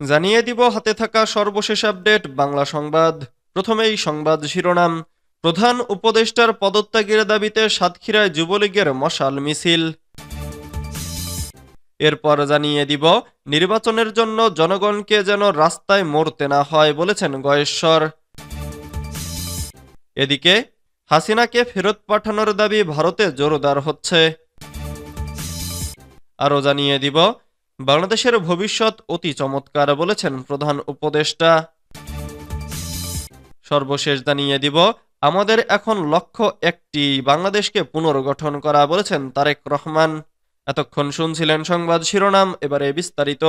জানিয়ে দিব হাতে থাকা সর্বশেষ আপডেট, বাংলা সংবাদ। প্রথমেই সংবাদ শিরোনাম। প্রধান উপদেষ্টার পদত্যাগের দাবিতে সাতক্ষীরায় যুবলীগের মশাল মিছিল। এরপর জানিয়ে দিব, নির্বাচনের জন্য জনগণকে যেন রাস্তায় মরতে না হয় বলেছেন গয়েশ্বর। এদিকে, হাসিনাকে ফেরত পাঠানোর দাবি ভারতে জোরদার হচ্ছে। আরও জানিয়ে দিব বাংলাদেশের ভবিষ্যৎ অতি চমৎকার বলেছেন প্রধান উপদেষ্টা। সর্বশেষ জানিয়ে দিব, আমাদের এখন লক্ষ্য একটি বাংলাদেশকে পুনর্গঠন করা বলেছেন তারেক রহমান। এতক্ষণ শুনছিলেন সংবাদ শিরোনাম, এবারে বিস্তারিত।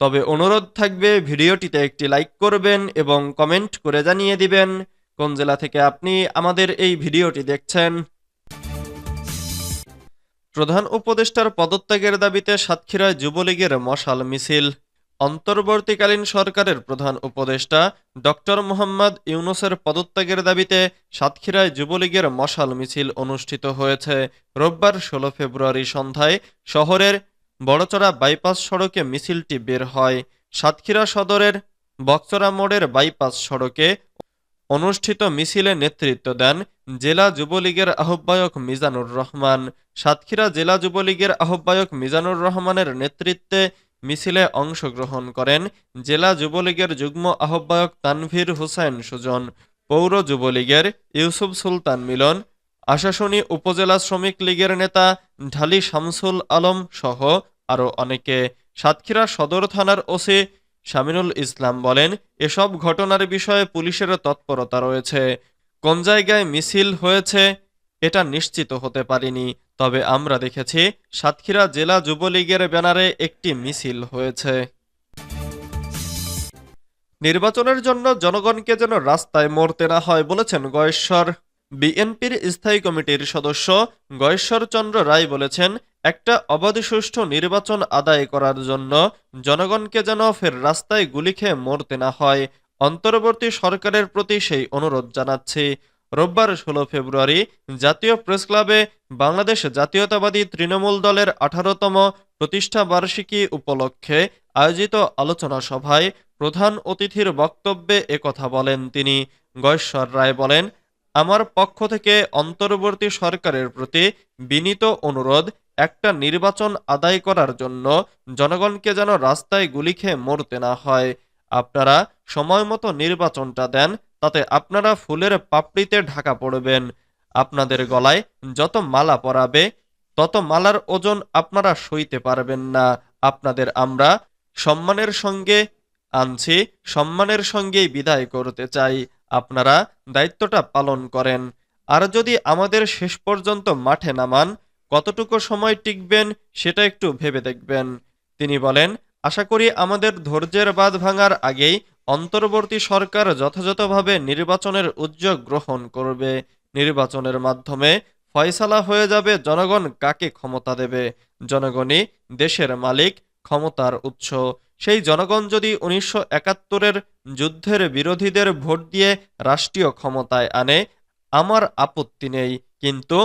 তবে অনুরোধ থাকবে, ভিডিওটিতে একটি লাইক করবেন এবং কমেন্ট করে জানিয়ে দিবেন, কোন জেলা থেকে আপনি আমাদের এই ভিডিওটি দেখছেন। প্রধান উপদেষ্টার পদত্যাগের দাবিতে সাতক্ষীরায় যুবলীগের মশাল মিছিল। অন্তর্বর্তীকালীন সরকারের প্রধান উপদেষ্টা ডক্টর মোহাম্মদ ইউনুসের পদত্যাগের দাবিতে সাতক্ষীরায় যুবলীগের মশাল মিছিল অনুষ্ঠিত হয়েছে। রোববার ষোলো ফেব্রুয়ারি সন্ধ্যায় শহরের বড়চড়া বাইপাস সড়কে মিছিলটি বের হয়। সাতক্ষীরা সদরের বক্সরা মোড়ের বাইপাস সড়কে অনুষ্ঠিত মিছিলে নেতৃত্ব দেন জেলা যুবলীগের আহ্বায়ক মিজানুর রহমান। সাতক্ষীরা জেলা যুবলীগের আহ্বায়ক মিজানুর রহমানের নেতৃত্বে মিছিলে অংশগ্রহণ করেন জেলা যুবলীগের যুগ্ম আহ্বায়ক তানভীর হুসাইন সুজন, পৌর যুবলীগের ইউসুফ সুলতান মিলন, আশাশুনি উপজেলা শ্রমিক লীগের নেতা ঢালি শামসুল আলম সহ আরও অনেকে। সাতক্ষীরা সদর থানার ওসি শামিনুল ইসলাম বলেন, এসব ঘটনার বিষয়ে পুলিশের তৎপরতা রয়েছে। কোন জায়গায় মিছিল হয়েছে, এটা নিশ্চিত হতে পারিনি। তবে আমরা দেখেছি, সাতক্ষীরা জেলা যুবলীগের ব্যানারে একটি মিছিল হয়েছে। নির্বাচনের জন্য জনগণকে যেন রাস্তায় মরতে না হয় বলেছেন গয়েশ্বর। বিএনপির স্থায়ী কমিটির সদস্য গয়েশ্বর চন্দ্র রায় বলেছেন, একটা অবাধ সুষ্ঠু নির্বাচন আদায় করার জন্য জনগণকে যেন ফের রাস্তায় গুলি খেয়ে মরতে না হয়। অন্তর্বর্তী সরকারের প্রতি সেই অনুরোধ জানাচ্ছি। রোববার ষোলো ফেব্রুয়ারি জাতীয় প্রেস ক্লাবে বাংলাদেশ জাতীয়তাবাদী তৃণমূল দলের আঠারোতম প্রতিষ্ঠা বার্ষিকী উপলক্ষে আয়োজিত আলোচনা সভায় প্রধান অতিথির বক্তব্যে একথা বলেন তিনি। গয়েশ্বর রায় বলেন, আমার পক্ষ থেকে অন্তর্বর্তী সরকারের প্রতি বিনীত অনুরোধ একটা নির্বাচন আদায় করার জন্য জনগণকে যেন রাস্তায় গুলি খেয়ে মরতে না হয়। আপনারা সময় মতো নির্বাচনটা দেন, তাতে আপনারা ফুলের পাপড়িতে ঢাকা পড়বেন। আপনাদের গলায় যত মালা পরাবে, তত মালার ওজন আপনারা সইতে পারবেন না। আপনাদের আমরা সম্মানের সঙ্গে আনছি, সম্মানের সঙ্গেই বিদায় করতে চাই। আপনারা দায়িত্বটা পালন করেন। আর যদি আমাদের শেষ পর্যন্ত মাঠে নামান, কতটুকু সময় টিকবেন সেটা একটু ভেবে দেখবেন। তিনি বলেন আশা করি আমাদের ধৈর্যের বাঁধ ভাঙার আগেই অন্তর্বর্তী সরকার যথাযথভাবে নির্বাচনের উদ্যোগ গ্রহণ করবে। নির্বাচনের মাধ্যমে ফয়সালা হয়ে যাবে জনগণ কাকে ক্ষমতা দেবে? জনগণই দেশের মালিক, ক্ষমতার উৎস। সেই জনগণ যদি উনিশশো একাত্তরের যুদ্ধের বিরোধীদের ভোট দিয়ে রাষ্ট্রীয় ক্ষমতায় আনে, আমার আপত্তি নেই। কিন্তু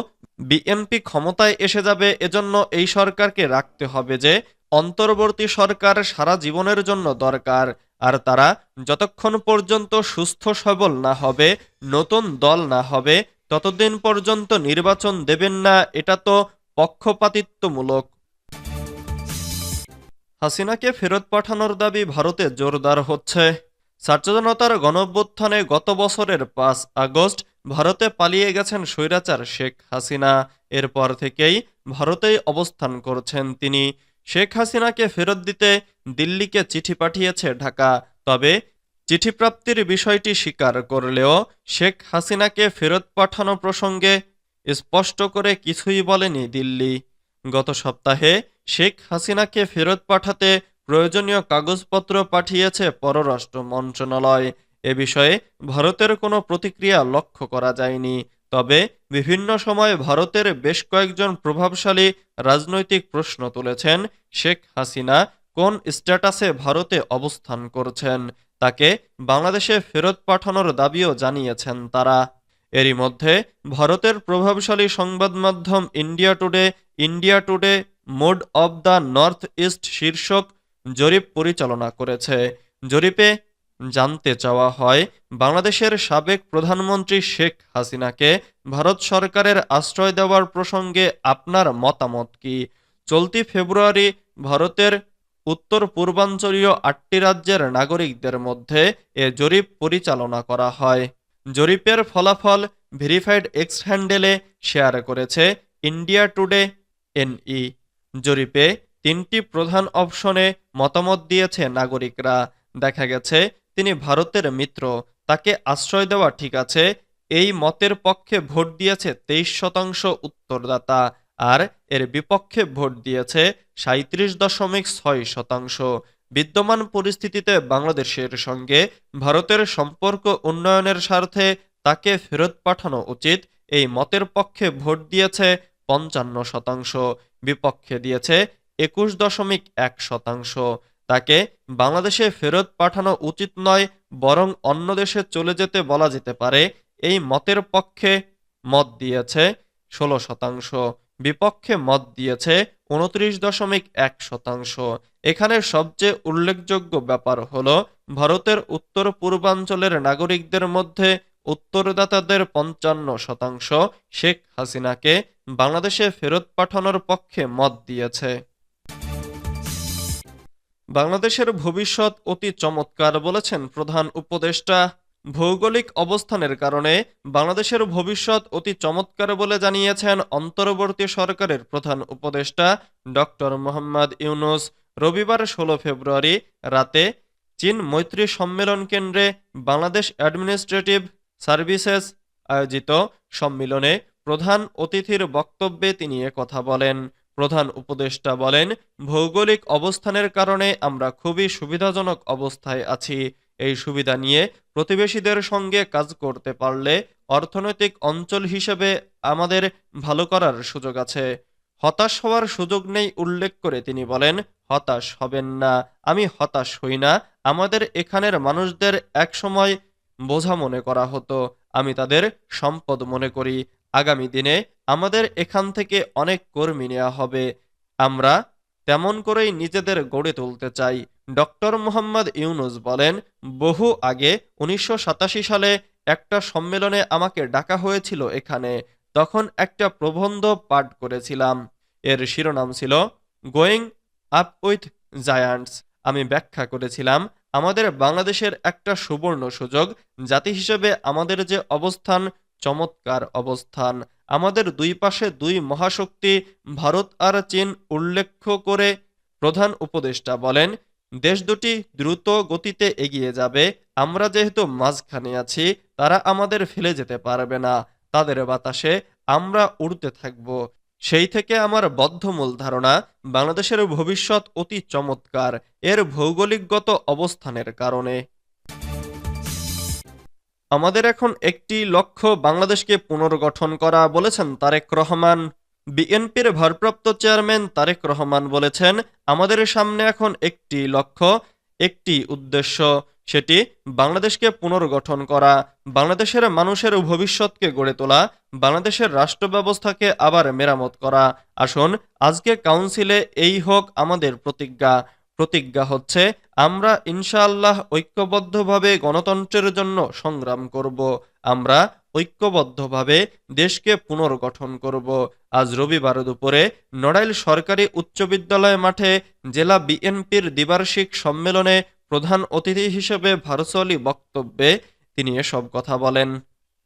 বিএনপি ক্ষমতায় এসে যাবে, এজন্য এই সরকারকে রাখতে হবে যে অন্তর্বর্তী সরকার সারা জীবনের জন্য দরকার, আর তারা যতক্ষণ পর্যন্ত সুস্থ সবল না হবে, নতুন দল না হবে, ততদিন পর্যন্ত নির্বাচন দেবেন না, এটা তো পক্ষপাতিত্বমূলক। হাসিনাকে ফেরত পাঠানোর দাবি ভারতে জোরদার হচ্ছে। ছাত্রজনতার গণঅভ্যুত্থানে গত বছরের পাঁচ আগস্ট ভারতে পালিয়ে গেছেন স্বৈরাচার শেখ হাসিনা। এরপর থেকেই ভারতেই অবস্থান করছেন তিনি। শেখ হাসিনাকে ফেরত দিতে দিল্লিকে চিঠি পাঠিয়েছে ঢাকা। তবে চিঠি প্রাপ্তির বিষয়টি স্বীকার করলেও শেখ হাসিনাকে ফেরত পাঠানো প্রসঙ্গে স্পষ্ট করে কিছুই বলেনি দিল্লি। গত সপ্তাহে শেখ হাসিনাকে ফেরত পাঠাতে প্রয়োজনীয় কাগজপত্র পাঠিয়েছে পররাষ্ট্র মন্ত্রণালয়। এ বিষয়ে ভারতের কোনো প্রতিক্রিয়া লক্ষ্য করা যায়নি। তবে বিভিন্ন সময় ভারতের বেশ কয়েকজন প্রভাবশালী রাজনৈতিক প্রশ্ন তুলেছেন শেখ হাসিনা কোন স্ট্যাটাসে ভারতে অবস্থান করছেন, তাকে বাংলাদেশে ফেরত পাঠানোর দাবিও জানিয়েছেন তারা। এরই মধ্যে ভারতের প্রভাবশালী সংবাদ মাধ্যম India Today India Today mood of the North East শীর্ষক জরিপ পরিচালনা করেছে। জরিপে জানতে চাওয়া হয়, বাংলাদেশের সাবেক প্রধানমন্ত্রী শেখ হাসিনাকে ভারত সরকারের আশ্রয় দেওয়ার প্রসঙ্গে আপনার মতামত কি? চলতি ফেব্রুয়ারি ভারতের উত্তর পূর্বাঞ্চলীয় আটটি রাজ্যের নাগরিকদের মধ্যে এ জরিপ পরিচালনা করা হয়। জরিপের ফলাফল ভেরিফাইড এক্স হ্যান্ডেলে শেয়ার করেছে ইন্ডিয়া টুডে এনই। জরিপে তিনটি প্রধান অপশনে মতামত দিয়েছে নাগরিকরা। দেখা গেছে তিনি ভারতের মিত্র, তাকে আশ্রয় দেওয়া ঠিক আছে, এই মতের পক্ষে ভোট দিয়েছে তেইশ শতাংশ উত্তরদাতা আর এর বিপক্ষে ভোট দিয়েছে সাঁত্রিশ দশমিক ছয় শতাংশ। বিদ্যমান পরিস্থিতিতে বাংলাদেশের সঙ্গে ভারতের সম্পর্ক উন্নয়নের স্বার্থে তাকে ফেরত পাঠানো উচিত, এই মতের পক্ষে ভোট দিয়েছে পঞ্চান্ন শতাংশ, বিপক্ষে দিয়েছে একুশ দশমিক এক শতাংশ। তাকে বাংলাদেশে ফেরত পাঠানো উচিত নয়, বরং অন্য দেশে চলে যেতে বলা যেতে পারে। এই মতের পক্ষে মত দিয়েছে ষোলো শতাংশ, বিপক্ষে মত দিয়েছে উনত্রিশ দশমিক এক শতাংশ। এখানে সবচেয়ে উল্লেখযোগ্য ব্যাপার হল, ভারতের উত্তর পূর্বাঞ্চলের নাগরিকদের মধ্যে উত্তরদাতাদের পঞ্চান্ন শতাংশ শেখ হাসিনাকে বাংলাদেশে ফেরত পাঠানোর পক্ষে মত দিয়েছে। বাংলাদেশের ভবিষ্যৎ অতি চমৎকার বলেছেন প্রধান উপদেষ্টা। ভৌগোলিক অবস্থানের কারণে বাংলাদেশের ভবিষ্যৎ অতি চমৎকার বলে জানিয়েছেন অন্তর্বর্তী সরকারের প্রধান উপদেষ্টা ডক্টর মোহাম্মদ ইউনুস। রবিবার ষোলো ফেব্রুয়ারি রাতে চীন মৈত্রী সম্মেলন কেন্দ্রে বাংলাদেশ অ্যাডমিনিস্ট্রেটিভ সার্ভিসেস আয়োজিত সম্মিলনে প্রধান অতিথির বক্তব্যে তিনি কথা বলেন। প্রধান উপদেষ্টা বলেন, ভৌগোলিক অবস্থানের কারণে আমরা খুবই সুবিধাজনক অবস্থায় আছি। এই সুবিধা নিয়ে প্রতিবেশীদের সঙ্গে কাজ করতে পারলে অর্থনৈতিক অঞ্চল হিসেবে আমাদের ভালো করার সুযোগ আছে। হতাশ হওয়ার সুযোগ নেই উল্লেখ করে তিনি বলেন, হতাশ হবেন না, আমি হতাশ হই না। আমাদের এখানের মানুষদের একসময় বোঝা মনে করা হতো। আমি তাদের সম্পদ মনে করি। আগামী দিনে আমাদের এখান থেকে অনেক কর্মী নেওয়া হবে। আমরা তেমন করেই নিজেদের গড়ে তুলতে চাই। ডক্টর মোহাম্মদ ইউনুস বলেন, বহু আগে উনিশশো সাতাশি সালে একটা সম্মেলনে আমাকে ডাকা হয়েছিল এখানে। তখন একটা প্রবন্ধ পাঠ করেছিলাম। এর শিরোনাম ছিল, গোয়িং আপ উইথ জায়ান্টস। আমি ব্যাখ্যা করেছিলাম, আমাদের বাংলাদেশের একটা সুবর্ণ সুযোগ। জাতি হিসেবে আমাদের যে অবস্থান, চমৎকার অবস্থান। আমাদের দুই পাশে দুই মহাশক্তি ভারত আর চীন উল্লেখ করে প্রধান উপদেষ্টা বলেন, দেশ দুটি দ্রুত গতিতে এগিয়ে যাবে, আমরা যেহেতু মাঝখানে আছি, তারা আমাদের ফেলে যেতে পারবে না, তাদের বাতাসে আমরা উড়তে থাকব। সেই থেকে আমার বদ্ধমূল ধারণা, বাংলাদেশের ভবিষ্যৎ অতি চমৎকার, এর ভৌগোলিকগত অবস্থানের কারণে। আমাদের এখন একটি লক্ষ্য বাংলাদেশকে পুনর্গঠন করা বলেছেন তারেক রহমান। বিএনপির ভারপ্রাপ্ত চেয়ারম্যান তারেক রহমান বলেছেন, আমাদের সামনে এখন একটি লক্ষ্য, একটি উদ্দেশ্য, সেটি বাংলাদেশকে পুনর্গঠন করা, বাংলাদেশের মানুষের ভবিষ্যৎকে গড়ে তোলা, বাংলাদেশের রাষ্ট্র ব্যবস্থাকে আবার মেরামত করা। আসুন, আজকে কাউন্সিলে এই হোক আমাদের প্রতিজ্ঞা। প্রতিজ্ঞা হচ্ছে, আমরা ইনশাআল্লাহ ঐক্যবদ্ধভাবে গণতন্ত্রের জন্য সংগ্রাম করব। আমরা ঐক্যবদ্ধভাবে দেশকে পুনর্গঠন করব। আজ রবিবার দুপুরে নড়াইল সরকারি উচ্চ বিদ্যালয় মাঠে জেলা বিএনপির দ্বিবার্ষিক সম্মেলনে প্রধান অতিথি হিসেবে ভার্চুয়ালি বক্তব্যে তিনি এসব কথা বলেন।